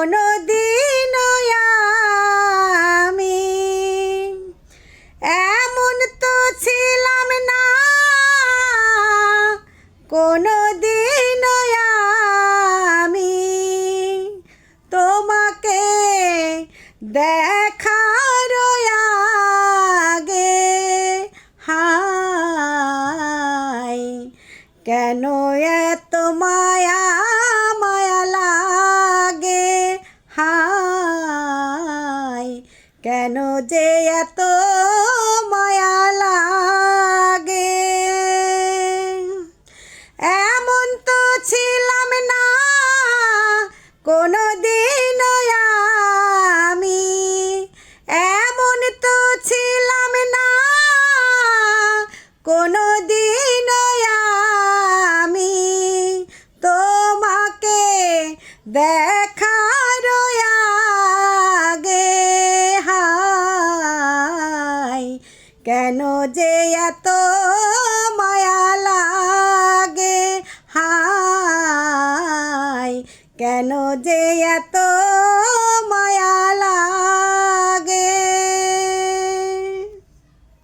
কোনো দিন আমি এমন তো ছিলাম না। কোনো দিন আমি তোমাকে দেখার আগে হাই। কেন এত মায়া কেন যে এত মায়া লাগে? এমন তো ছিলাম না কোনো দিন আমি। এমন তো ছিলাম না কোনো দিন আমি। তোমাকে দেখার কেন যে এত মায়া লাগে? হায় কেন যে এত